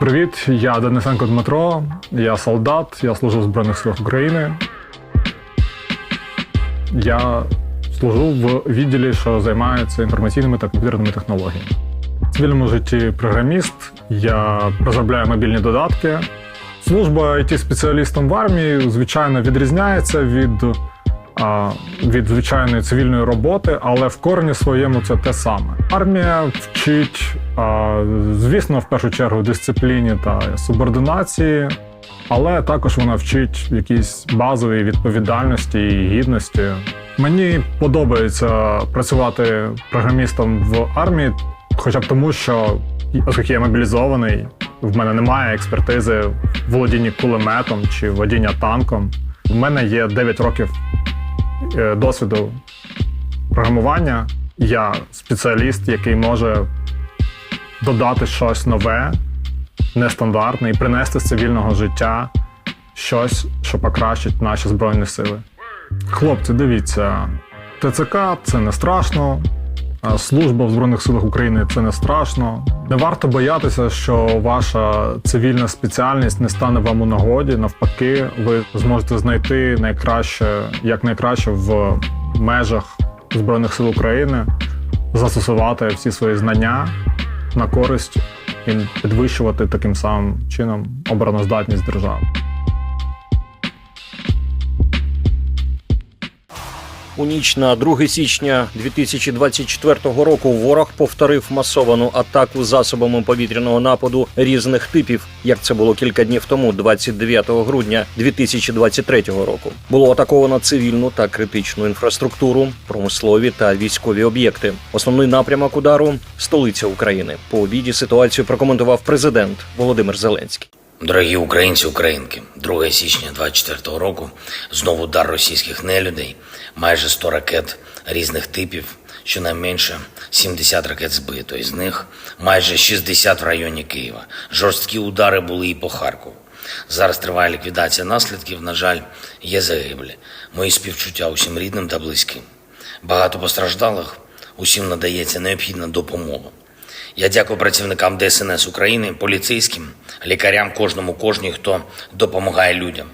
Привіт, я Денисенко Дмитро, я солдат, я служу в Збройних силах України. Я служу в відділі, що займається інформаційними та комп'ютерними технологіями. В цивільному житті програміст, я розробляю мобільні додатки. Служба it спеціалістом в армії, звичайно, відрізняється від, від звичайної цивільної роботи, але в корені своєму це те саме. Армія вчить, звісно, в першу чергу дисципліні та субординації, але також вона вчить якійсь базовій відповідальності і гідності. Мені подобається працювати програмістом в армії, хоча б тому, що оскільки я мобілізований, в мене немає експертизи в володінні кулеметом чи водіння танком. В мене є 9 років досвіду програмування. Я спеціаліст, який може додати щось нове, нестандартне і принести з цивільного життя щось, що покращить наші збройні сили. Хлопці, дивіться, ТЦК це не страшно. Служба в Збройних силах України це не страшно. Не варто боятися, що ваша цивільна спеціальність не стане вам у нагоді. Навпаки, ви зможете знайти найкраще, як найкраще в межах Збройних сил України, застосувати всі свої знання на користь і підвищувати таким самим чином обороноздатність держави. У ніч на 2 січня 2024 року ворог повторив масовану атаку засобами повітряного нападу різних типів, як це було кілька днів тому, 29 грудня 2023 року. Було атаковано цивільну та критичну інфраструктуру, промислові та військові об'єкти. Основний напрямок удару столиця України. По обіді ситуацію прокоментував президент Володимир Зеленський. Дорогі українці, українки, 2 січня 24 року знову удар російських нелюдей, майже 100 ракет різних типів, щонайменше 70 ракет збито, із них майже 60 в районі Києва. Жорсткі удари були і по Харкову. Зараз триває ліквідація наслідків. На жаль, є загиблі. Мої співчуття усім рідним та близьким. Багато постраждалих, усім надається необхідна допомога. Я дякую працівникам ДСНС України, поліцейським, лікарям, кожному, кожній, хто допомагає людям.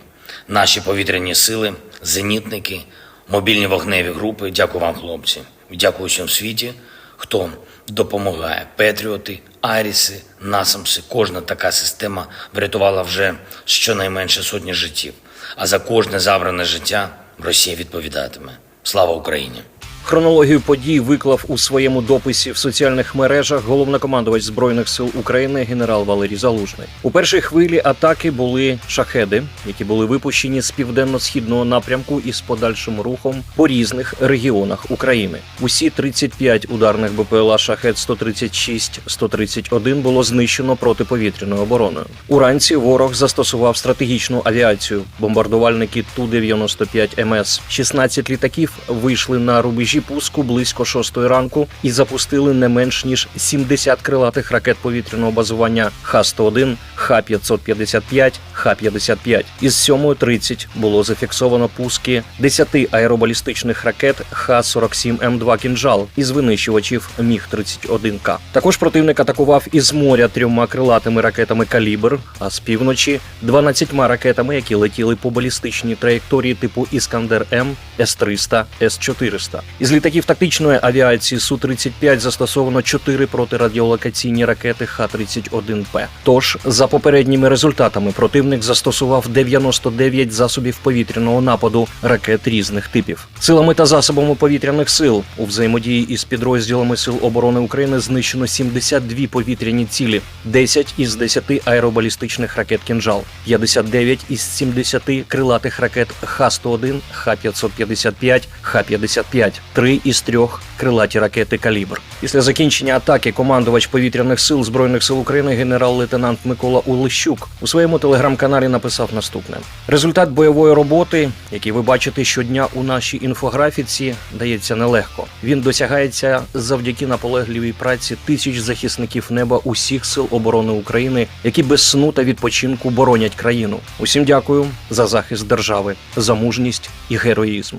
Наші повітряні сили, зенітники, мобільні вогневі групи. Дякую вам, хлопці. Дякую всім світі, хто допомагає. Петріоти, Аріси, Насамси. Кожна така система врятувала вже щонайменше сотні життів. А за кожне забране життя Росія відповідатиме. Слава Україні! Хронологію подій виклав у своєму дописі в соціальних мережах головнокомандувач збройних сил України генерал Валерій Залужний. У першій хвилі атаки були шахеди, які були випущені з південно-східного напрямку із подальшим рухом по різних регіонах України. Усі 35 ударних БПЛА шахет 136 131 було знищено протиповітряною обороною. Уранці ворог застосував стратегічну авіацію, бомбардувальники Ту-95 МС. 16 літаків вийшли на рубежі пуску близько 6 ранку і запустили не менш ніж 70 крилатих ракет повітряного базування Х-101, Х-555, Х-55. Із 7.30 було зафіксовано пуски 10 аеробалістичних ракет Х-47М2 «Кінжал» із винищувачів Міг-31К. Також противник атакував із моря трьома крилатими ракетами «Калібр», а з півночі 12 ракетами, які летіли по балістичній траєкторії типу Іскандер-М, С-300, С-400. Із літаків тактичної авіації Су-35 застосовано 4 протирадіолокаційні ракети Х-31П. Тож, за попередніми результатами, противник застосував 99 засобів повітряного нападу ракет різних типів. Силами та засобами повітряних сил у взаємодії із підрозділами Сил оборони України знищено 72 повітряні цілі, 10 із 10 аеробалістичних ракет «Кінжал», 59 із 70 крилатих ракет Х-101, Х-555, Х-55, 3 із 3 крилаті ракети «Калібр». Після закінчення атаки командувач повітряних сил Збройних сил України генерал-лейтенант Микола Улищук у своєму телеграм-каналі написав наступне: результат бойової роботи, який ви бачите щодня у нашій інфографіці, дається нелегко. Він досягається завдяки наполегливій праці тисяч захисників неба усіх сил оборони України, які без сну та відпочинку боронять країну. Усім дякую за захист держави, за мужність і героїзм.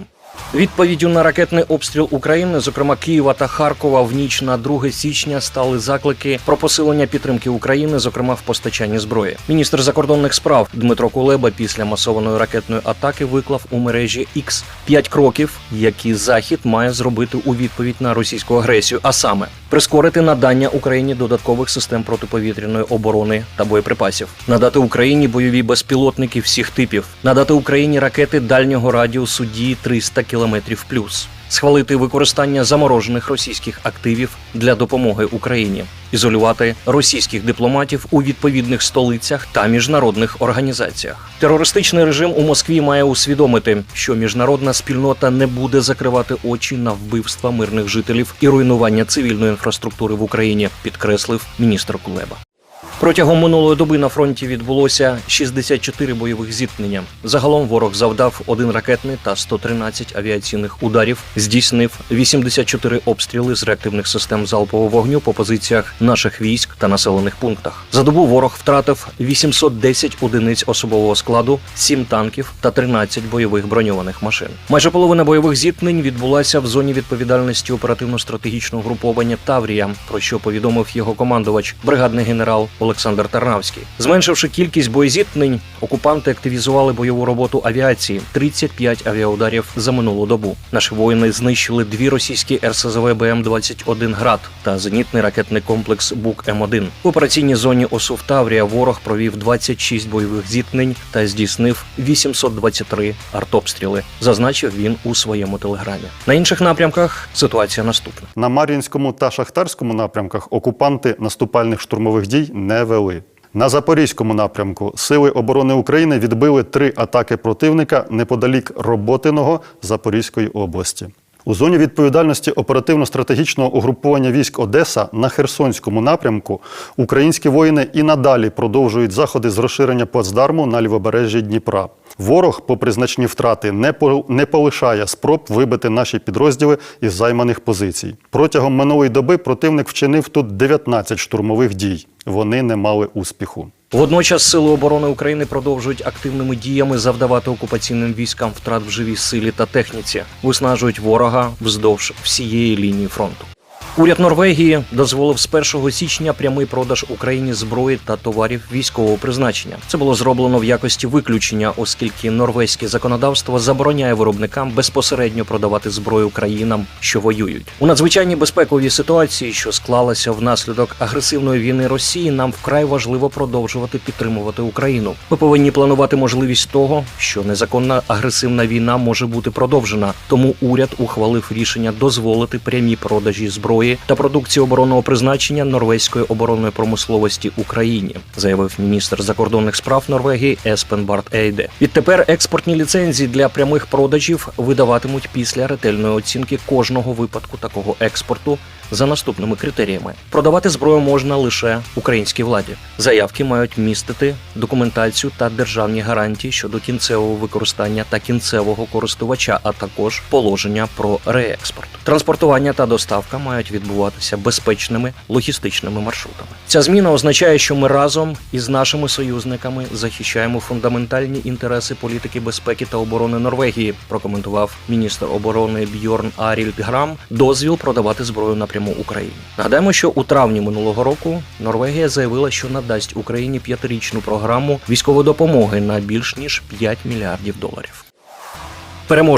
Відповіддю на ракетний обстріл України, зокрема Києва та Харкова, в ніч на 2 січня стали заклики про посилення підтримки України, зокрема в постачанні зброї. Міністр закордонних справ Дмитро Кулеба після масованої ракетної атаки виклав у мережі X п'ять кроків, які Захід має зробити у відповідь на російську агресію, а саме прискорити надання Україні додаткових систем протиповітряної оборони та боєприпасів, надати Україні бойові безпілотники всіх типів, надати Україні ракети дальнього радіусу дії 300 км плюс, схвалити використання заморожених російських активів для допомоги Україні, ізолювати російських дипломатів у відповідних столицях та міжнародних організаціях. Терористичний режим у Москві має усвідомити, що міжнародна спільнота не буде закривати очі на вбивства мирних жителів і руйнування цивільної інфраструктури в Україні, підкреслив міністр Кулеба. Протягом минулої доби на фронті відбулося 64 бойових зіткнення. Загалом ворог завдав один ракетний та 113 авіаційних ударів, здійснив 84 обстріли з реактивних систем залпового вогню по позиціях наших військ та населених пунктах. За добу ворог втратив 810 одиниць особового складу, 7 танків та 13 бойових броньованих машин. Майже половина бойових зіткнень відбулася в зоні відповідальності оперативно-стратегічного груповання Таврія, про що повідомив його командувач, бригадний генерал Олександр Тарнавський. Зменшивши кількість боєзіткнень, окупанти активізували бойову роботу авіації 35 авіаударів за минулу добу. Наші воїни знищили дві російські РСЗВ БМ-21 град та зенітний ракетний комплекс Бук М1. В операційній зоні ОСУВ Таврія ворог провів 26 бойових зіткнень та здійснив 823 артобстріли. Зазначив він у своєму телеграмі. На інших напрямках ситуація наступна. На Мар'їнському та Шахтарському напрямках окупанти наступальних штурмових дій не вели. На Запорізькому напрямку Сили оборони України відбили три атаки противника неподалік Роботиного Запорізької області. У зоні відповідальності оперативно-стратегічного угруповання військ Одеса на Херсонському напрямку українські воїни і надалі продовжують заходи з розширення плацдарму на лівобережжі Дніпра. Ворог, попри значні втрати, не, по- не полишає спроб вибити наші підрозділи із займаних позицій. Протягом минулої доби противник вчинив тут 19 штурмових дій. Вони не мали успіху. Водночас сили оборони України продовжують активними діями завдавати окупаційним військам втрат в живій силі та техніці, виснажують ворога вздовж всієї лінії фронту. Уряд Норвегії дозволив з 1 січня прямий продаж Україні зброї та товарів військового призначення. Це було зроблено в якості виключення, оскільки норвезьке законодавство забороняє виробникам безпосередньо продавати зброю країнам, що воюють. У надзвичайній безпековій ситуації, що склалася внаслідок агресивної війни Росії, нам вкрай важливо продовжувати підтримувати Україну. Ми повинні планувати можливість того, що незаконна агресивна війна може бути продовжена. Тому уряд ухвалив рішення дозволити прямі продажі зброї та продукції оборонного призначення норвезької оборонної промисловості Україні, заявив міністр закордонних справ Норвегії Еспен Барт Ейде. Відтепер експортні ліцензії для прямих продажів видаватимуть після ретельної оцінки кожного випадку такого експорту за наступними критеріями: продавати зброю можна лише українській владі. Заявки мають містити документацію та державні гарантії щодо кінцевого використання та кінцевого користувача, а також положення про реекспорт. Транспортування та доставка мають відбуватися безпечними логістичними маршрутами. Ця зміна означає, що ми разом із нашими союзниками захищаємо фундаментальні інтереси політики безпеки та оборони Норвегії. Прокоментував міністр оборони Бьорн Арільд Грам дозвіл продавати зброю напряму Україні. Нагадаємо, що у травні минулого року Норвегія заявила, що надасть Україні п'ятирічну програму військової допомоги на більш ніж 5 мільярдів доларів. Переможемо.